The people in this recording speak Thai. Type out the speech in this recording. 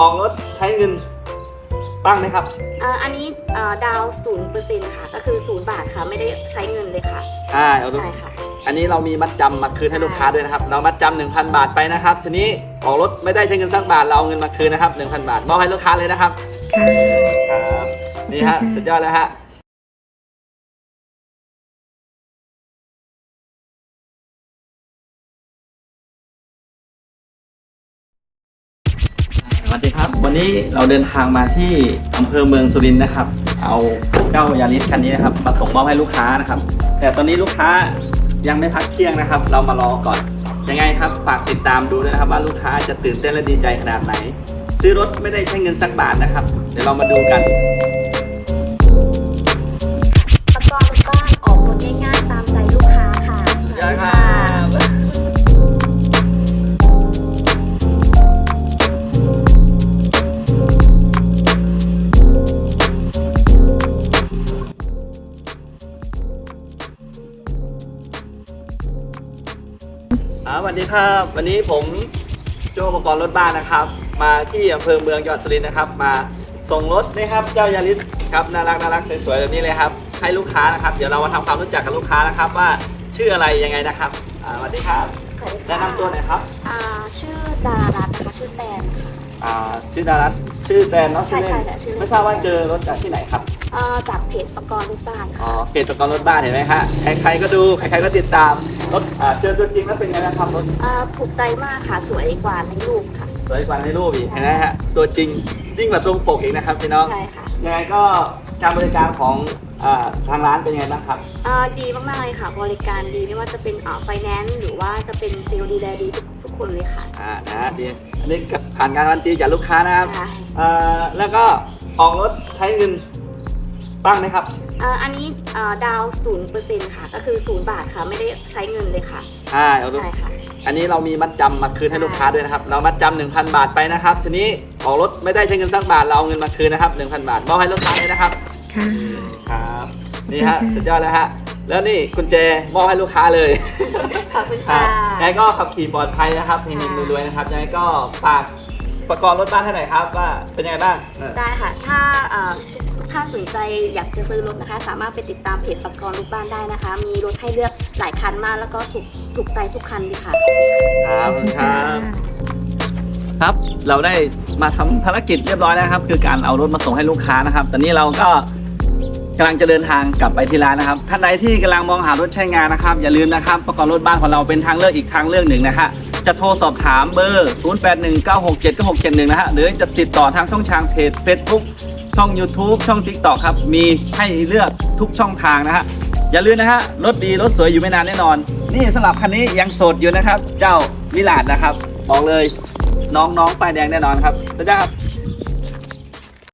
ออกรถใช้เงินบ้างไหมครับ เอ่ออันนี้เอ่อดาวศูนย์เปอร์เซ็นต์ค่ะ ก็คือศูนย์บาทค่ะ ไม่ได้ใช้เงินเลยค่ะ อ่าเอารถใช่ค่ะ อันนี้เรามีมัดจำมาคืนให้ลูกค้าด้วยนะครับ เรามัดจำหนึ่งพันบาทไปนะครับ ทีนี้ออกรถไม่ได้ใช้เงินสักบาท เราเอาเงินมาคืนนะครับหนึ่งพันบาทมอบให้ลูกค้าเลยนะครับครับ นี่ฮะ สุดยอดแล้วฮะ สวัสดีครับ วันนี้เราเดินทางมาที่อำเภอเมืองสุรินทร์นะครับ เอาเจ้ายาริสคันนี้นะครับมาส่งมอบให้ลูกค้านะครับ แต่ตอนนี้ลูกค้ายังไม่พักเที่ยงนะครับ เรามารอก่อน ยังไงครับฝากติดตามดูด้วยนะครับ ว่าลูกค้าจะตื่นเต้นและดีใจขนาดไหน ซื้อรถไม่ได้ใช้เงินสักบาทนะครับ เดี๋ยวเรามาดูกัน อ่าสวัสดีครับวันนี้ผมโจอุปกรณ์รถบ้านนะครับ มาที่อำเภอเมืองจังหวัดสุรินทร์นะครับ มาส่งรถนะครับเจ้ายาริสครับน่ารักน่ารักสวยๆแบบนี้เลยครับให้ลูกค้านะครับ เดี๋ยวเรามาทำความรู้จักกับลูกค้านะครับ ว่าชื่ออะไรยังไงนะครับอ่าสวัสดีครับสวัสดีค่ะแนะนำตัวหน่อยครับอ่าชื่อดารัตน์นะคะชื่อแตนค่ะ อ่าชื่อดารัตชื่อแตนเนาะใช่ชื่อเล่นใช่แหละชื่อเล่น ไม่ทราบว่าเจอรถจากที่ไหนครับอ่าจากเพจประกอบลูกบ้านอ๋อค่ะเพจตะกอนรถบ้านเห็นไหมฮะใครๆก็ดูใครๆก็ติดตาม รถอ่าเจอตัวจริงแล้วเป็นไงนะครับรถอ่าถูกใจมากค่ะสวยกว่าในรูปค่ะ สวยกว่าในรูปอีกเห็นไหมฮะตัวจริงยิ่งกว่าตรงปกอีกนะครับพี่น้องใช่ค่ะ ยังไงก็การบริการของอ่าทางร้านเป็นยังไงบ้างครับอ่าดีมากๆเลยค่ะ บริการดีไม่ว่าจะเป็นอ่าไฟแนนซ์หรือว่าจะเป็นเซลล์ดีแลดีทุกทุกคนเลยค่ะ อ่านะฮะดีอันนี้ก็ผ่านการการันตีจากลูกค้านะครับค่ะอ่าแล้วก็ออกรถใช้เงิน บ้างไหมครับอ่าอันนี้อ่าดาวศูนย์เปอร์เซ็นต์ค่ะ ก็คือศูนย์บาทค่ะ ไม่ได้ใช้เงินเลยค่ะ อ่าเอารถใช่ค่ะ อันนี้เรามีมัดจำมาคืนให้ลูกค้าด้วยนะครับ เรามัดจำหนึ่งพันบาทไปนะครับ ทีนี้ออกรถไม่ได้ใช้เงินสักบาท เราเอาเงินมาคืนนะครับหนึ่งพันบาทมอบให้ลูกค้าเลยนะครับ ค่ะ ครับ นี่ฮะ สุดยอดแล้วฮะ แล้วนี่กุญแจมอบให้ลูกค้าเลย ขอบคุณอ่าค่ะ ยังไงก็ขับขี่ปลอดภัยนะครับเฮงๆรวยๆนะครับยังไงก็ฝากประกอบรถบ้านให้หน่อยครับว่าเป็นยังไงบ้างเออ ได้ค่ะ ถ้าเอ่อ ถ้าสนใจอยากจะซื้อรถนะคะ สามารถไปติดตามเพจประกอบลูกบ้านได้นะคะ มีรถให้เลือกหลายคันมากแล้วก็ถูกถูกใจทุกคันเลยค่ะ ครับครับ ครับ เราได้มาทำภารกิจเรียบร้อยแล้วครับ คือการเอารถมาส่งให้ลูกค้านะครับ ตอนนี้เราก็กำลังจะเดินทางกลับไปที่ร้านนะครับ ท่านใดที่กำลังมองหารถใช้งานนะครับ อย่าลืมนะครับ ประกอบรถบ้านของเราเป็นทางเลือกอีกทางเลือกหนึ่งนะฮะจะโทรสอบถามเบอร์ 0819679671 นะฮะ หรือจะติดต่อทางช่องทางเพจ Facebook ช่อง YouTube ช่อง TikTok ครับ มีให้เลือกทุกช่องทางนะฮะ อย่าลืมนะฮะ รถดี รถสวยอยู่ไม่นานแน่นอน นี่สำหรับคันนี้ยังโสดอยู่นะครับ เจ้าวิลาดนะครับ บอกเลยน้องๆป้ายแดงแน่นอนครับเจ้าครับ